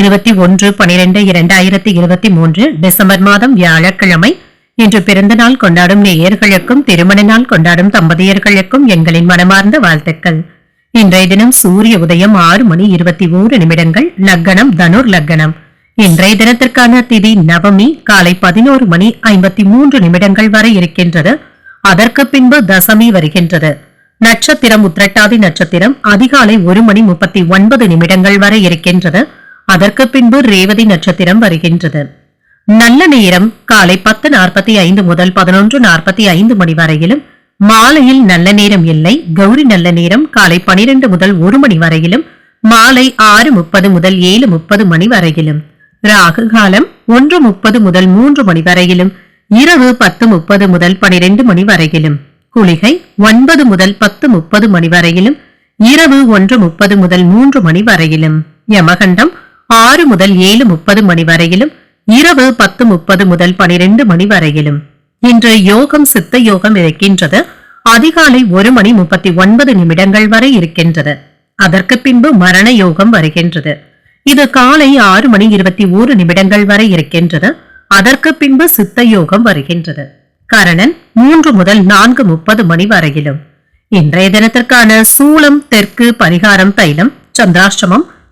இருபத்தி ஒன்று பனிரெண்டு இரண்டாயிரத்தி இருபத்தி மூன்று டிசம்பர் மாதம் வியாழக்கிழமை. இன்று பிறந்த நாள் கொண்டாடும் நேயர்களுக்கும் திருமண நாள் கொண்டாடும் தம்பதியர்களுக்கும் எங்களின் மனமார்ந்த வாழ்த்துக்கள். இன்றைய தினம் சூரிய உதயம் ஆறு மணி இருபத்தி ஓரு நிமிடங்கள் லக்கணம் தனுர் லக்கணம். இன்றைய தினத்திற்கான திதி நவமி காலை பதினோரு மணி ஐம்பத்தி மூன்று நிமிடங்கள் வரை இருக்கின்றது. அதற்கு பின்பு தசமி வருகின்றது. நட்சத்திரம் உத்திரட்டாதி நட்சத்திரம் அதிகாலை ஒரு மணி முப்பத்தி ஒன்பது நிமிடங்கள் வரை இருக்கின்றது. அதற்கு பின்பு ரேவதி நட்சத்திரம் வருகின்றது. நல்ல நேரம் காலை பத்து நாற்பத்தி ஐந்து முதல் பதினொன்று நாற்பத்தி ஐந்து மணி வரையிலும் மாலையில் நல்ல நேரம் இல்லை கௌரி நல்ல நேரம் காலை பனிரெண்டு முதல் ஒரு மணி வரையிலும் மாலை ஆறு முப்பது முதல் ஏழு முப்பது மணி வரையிலும் ராகு காலம் ஒன்று முப்பது முதல் மூன்று மணி வரையிலும் இரவு பத்து முப்பது முதல் பனிரெண்டு மணி வரையிலும் குளிகை ஒன்பது முதல் பத்து முப்பது மணி வரையிலும் இரவு ஒன்று முப்பது முதல் மூன்று மணி வரையிலும் யமகண்டம் ஆறு முதல் ஏழு முப்பது மணி வரையிலும் இரவு பத்து முப்பது முதல் பனிரெண்டு மணி வரையிலும். இன்று யோகம் சித்த யோகம் இருக்கின்றது. அதிகாலை ஒரு மணி முப்பத்தி ஒன்பது நிமிடங்கள் வரை இருக்கின்றது. அதற்கு பின்பு மரண யோகம் வருகின்றது. இது காலை ஆறு மணி இருபத்தி ஓரு நிமிடங்கள் வரை இருக்கின்றது. அதற்கு பின்பு சித்த யோகம் வருகின்றது. கரணன் மூன்று முதல் நான்கு முப்பது மணி வரையிலும். இன்றைய தினத்திற்கான சூளம் தெற்கு பரிகாரம் தைலம் சந்திராஷ்டமம்